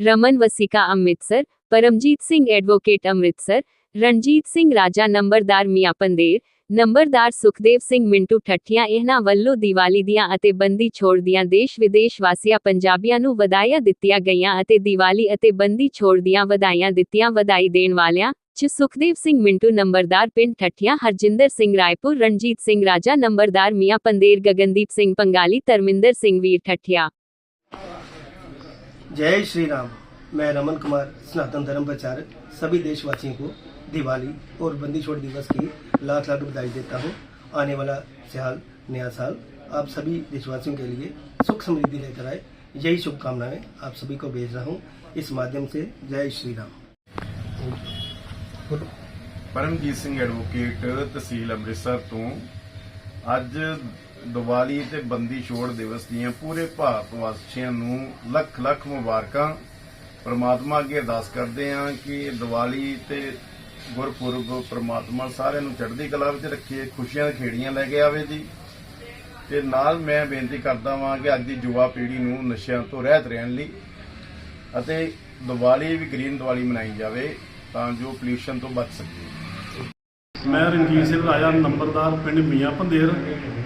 ਰਮਨ ਵਸੀਕਾ ਅੰਮ੍ਰਿਤਸਰ ਪਰਮਜੀਤ ਸਿੰਘ ਐਡਵੋਕੇਟ ਅੰਮ੍ਰਿਤਸਰ ਰਣਜੀਤ ਸਿੰਘ ਰਾਜਾ ਨੰਬਰਦਾਰ ਮਿਆਪੰਦੇਰ ਨੰਬਰਦਾਰ ਸੁਖਦੇਵ ਸਿੰਘ ਮਿੰਟੂ ਠੱਠੀਆਂ ਇਹਨਾਂ ਵੱਲੋਂ ਦੀਵਾਲੀ ਦੀਆਂ ਅਤੇ ਬੰਦੀ ਛੋੜ ਦੀਆਂ ਦੇਸ਼ ਵਿਦੇਸ਼ ਵਾਸੀਆਂ ਪੰਜਾਬੀਆਂ ਨੂੰ ਵਧਾਈਆਂ ਦਿੱਤੀਆਂ ਗਈਆਂ ਅਤੇ ਦੀਵਾਲੀ ਅਤੇ ਬੰਦੀ ਛੋੜ ਦੀਆਂ ਵਧਾਈਆਂ ਦਿੱਤੀਆਂ ਵਧਾਈ ਦੇਣ ਵਾਲਿਆਂ ਚ ਸੁਖਦੇਵ ਸਿੰਘ ਮਿੰਟੂ ਨੰਬਰਦਾਰ ਪਿੰਡ ਠੱਠੀਆਂ ਹਰਜਿੰਦਰ ਸਿੰਘ ਰਾਏਪੁਰ ਰਣਜੀਤ ਸਿੰਘ ਰਾਜਾ ਨੰਬਰਦਾਰ ਮੀਆਂ ਪੰਦੇਰ ਗਗਨਦੀਪ ਸਿੰਘ ਪੰਗਾਲੀ ਤਰਮਿੰਦਰ ਸਿੰਘ ਵੀਰ ਠੱਠੀਆਂ जय श्री राम मैं रमन कुमार सनातन धर्म प्रचारक सभी देशवासियों को दिवाली और बंदी छोड़ दिवस की लाख लाख बधाई देता हूँ आने वाला साल नया साल आप सभी देशवासियों के लिए सुख समृद्धि लेकर आए यही शुभकामनाएं आप सभी को भेज रहा हूँ इस माध्यम से जय श्री राम ਪਰਮਜੀਤ ਸਿੰਘ ਐਡਵੋਕੇਟ ਤਹਿਸੀਲ ਅੰਮ੍ਰਿਤਸਰ ਤੋਂ ਅੱਜ ਦੀਵਾਲੀ ਤੇ ਬੰਦੀ ਛੋੜ ਦਿਵਸ ਦੀਆਂ ਪੂਰੇ ਭਾਰਤ ਵਾਸੀਆਂ ਨੂੰ ਲੱਖ ਲੱਖ ਮੁਬਾਰਕਾਂ। ਪ੍ਰਮਾਤਮਾ ਅੱਗੇ ਅਰਦਾਸ ਕਰਦੇ ਹਾਂ ਕਿ ਦੀਵਾਲੀ ਤੇ ਗੁਰਪੁਰਬ ਪ੍ਰਮਾਤਮਾ ਸਾਰਿਆਂ ਨੂੰ ਚੜ੍ਹਦੀ ਕਲਾ ਵਿੱਚ ਰੱਖੇ, ਖੁਸ਼ੀਆਂ ਦੀ ਖੇੜੀਆਂ ਲੈ ਕੇ ਆਵੇ ਜੀ। ਤੇ ਨਾਲ ਮੈਂ ਬੇਨਤੀ ਕਰਦਾ ਹਾਂ ਕਿ ਅੱਜ ਦੀ ਯੁਵਾ ਪੀੜ੍ਹੀ ਨੂੰ ਨਸ਼ਿਆਂ ਤੋਂ ਰਹਿਤ ਰਹਿਣ ਲਈ ਅਤੇ ਦੀਵਾਲੀ ਵੀ ਗ੍ਰੀਨ ਦੀਵਾਲੀ ਮਨਾਈ ਜਾਵੇ ਤਾਂ ਜੋ ਪੋਲਿਊਸ਼ਨ ਤੋਂ ਬਚ ਸਕੀਏ ਮੈਂ ਰਣਜੀਤ ਸਿੰਘ ਰਾਜਾ, ਨੰਬਰਦਾਰ ਪਿੰਡ ਮੀਆਂ ਪੰਦੇਰ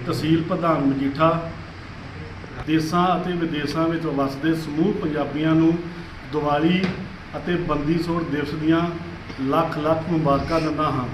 ਤਹਿਸੀਲ ਪ੍ਰਧਾਨ ਮਜੀਠਾ। ਦੇਸਾਂ ਅਤੇ ਵਿਦੇਸ਼ਾਂ ਵਿੱਚ ਵਸਦੇ ਸਮੂਹ ਪੰਜਾਬੀਆਂ ਨੂੰ ਦੀਵਾਲੀ ਅਤੇ ਬੰਦੀ ਛੋੜ ਦਿਵਸ ਦੀਆਂ ਲੱਖ ਲੱਖ ਮੁਬਾਰਕਾਂ ਦਿੰਦਾ ਹਾਂ।